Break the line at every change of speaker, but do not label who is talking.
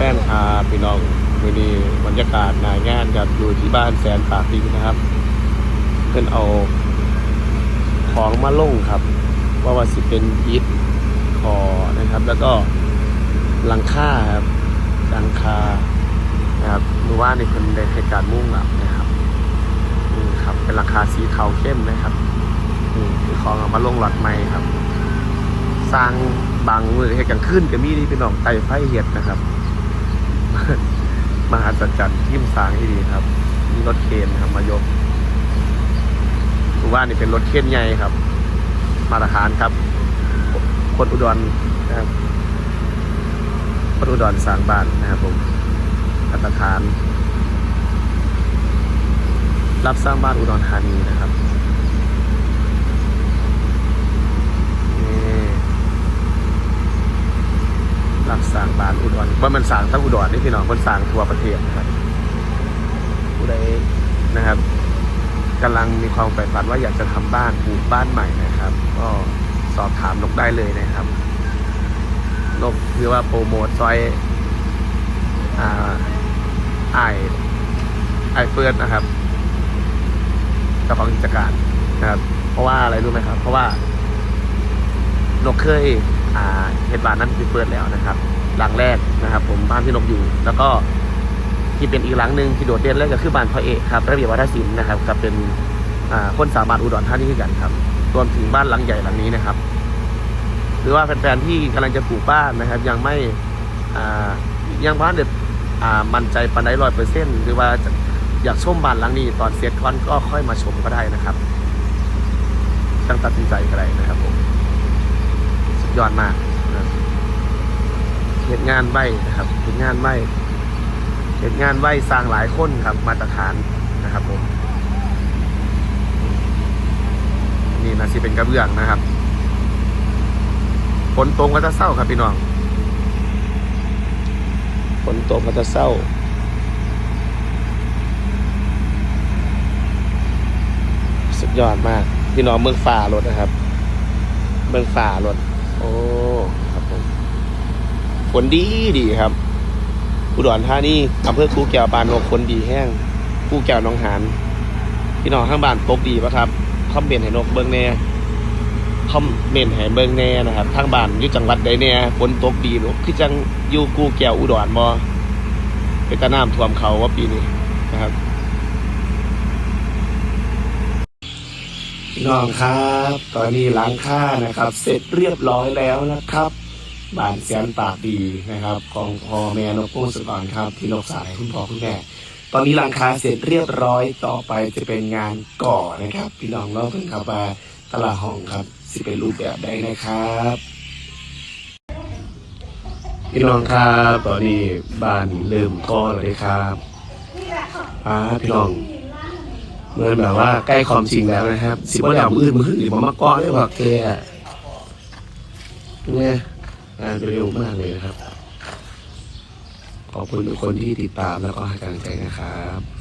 ฟนคาพี่น้องวันนี้บรรยากาศนายงานครับอยู่ที่บ้านแสนปากดีนะครับ เพิ่อนเอาของมาลงครับ ว่าว่าสิเป็นอิฐคอนะครับ แล้วก็หลังคาครับหลังคานะครับมือว่าในี่เพิ่นได้เหตุการณ์มุ่งอับนะครับนี่ครับ เป็นหลังคาสีเทาเข้มนะครับนี่คือของเอามาลงหลอดไม้ครับ สร้างบางมือเหตุกลางคืนก็มีนี่เป็นน้องไตไฟเห็ดนะครับ มหัศจรรย์ทิมสางที่ดีครับมีรถเคนครับมายกหมู่บ้านนี่เป็นรถเคนใหญ่ครับ มาตรฐานครับ คนอุดรนะครับคนอุดรสร้างบ้านนะครับผมมาตรฐาน รับสร้างบ้านอุดรธานีนะครับนี่รับสร้างบ้านอุดร ว่ามันสร้างทั้งอุดรนี่พี่น้องคนสร้างทั่วประเทศครับผู้ใดนะครับกำลังมีความใฝ่ฝันว่าอยากจะทำบ้านปลูกบ้านใหม่นะครับ ก็สอบถามนกได้เลยนะครับนกคือว่าโปรโมทซอยอ่าไอไอเฟิร์สนะครับเจ้าของกิจการนะครับ เพราะว่าอะไรรู้ไหมครับ เพราะว่านกเคย อ่าเฮ็ดบ้านนั้นคือเปิดแล้วนะครับ หลังแรกนะครับ ผมบ้านที่นกอยู่ แล้วก็ที่เป็นอีกหลังหนึ่งที่โดดเด่นเลยก็คือบ้านพ่อเอกครับระเบียบวัฒนศิลป์นะครับกับเป็นคนสามารถอุดรธานีกันครับรวมถึงบ้านหลังใหญ่หลังนี้นะครับ หรือว่าแฟนๆที่กำลังจะปลูกบ้านนะครับ ยังไม่ยังบ้านเด็ดมั่นใจปันได้ร้อยเปอร์เซ็นต์หรือว่าอยากชมบ้านหลังนี้ ตอนเสร็จก่อนก็ค่อยมาชมก็ได้นะครับต้งตัดสินใจก็ได้นะครับผมสุดยอดมาก เหตุงานไหวนะครับเหตุงานไหวเหตุงานไหวสร้างหลายคนครับมาตรฐานนะครับผมนี่นะสิเป็นกระเบื้องนะครับฝนตกก็จะเศร้าครับพี่น้องฝนตกก็จะเศร้าสุดยอดมาก พี่น้องเมืองฝ่ารถนะครับ เมืองฝ่ารถโอ้ ฝนดีดีครับอุดรธานีอำเภอคูแก้วปานนกฝนดีแห้งคูแก้วน้องหานพี่น้องข้างบ้านตกดีปะครับคอมเมนต์ให้นกเบิ้งแน่คอมเมนต์ให้เบิ่งแน่นะครับทางบ้านอยู่จังหวัดใดแน่ฝนตกดีหรือคือจังอยู่กูแก้วอุดรบ่เป็นตะน้ำท่วมเขาว่าปีนี้นะครับพี่น้องครับ ตอนนี้ล้างค่านะครับ เสร็จเรียบร้อยแล้วนะครับ บ้านแสนปากดีนะครับ ของพ่อแม่นกพงศกรครับที่นกสายคุณพ่อคุณแม่ตอนนี้หลังคาเสร็จเรียบร้อยต่อไปจะเป็นงานก่อนะครับ พี่น้องเล่ากันครับว่าตลาดห้องครับสิเป็นรูปแบบใดนะครับพี่น้องครับตอนนี้บ้านเริ่มก่อเลยครับป้าพี่น้องเหมือนแบบว่าใกล้ความจริงแล้วนะครับ สิบวันแล้วมืดมือหรือมามาก้อได้ว่าแกเนี่ย งานเร็วมากเลยนะครับ ขอบคุณทุกคนที่ติดตามแล้วก็ให้กำลังใจนะครับ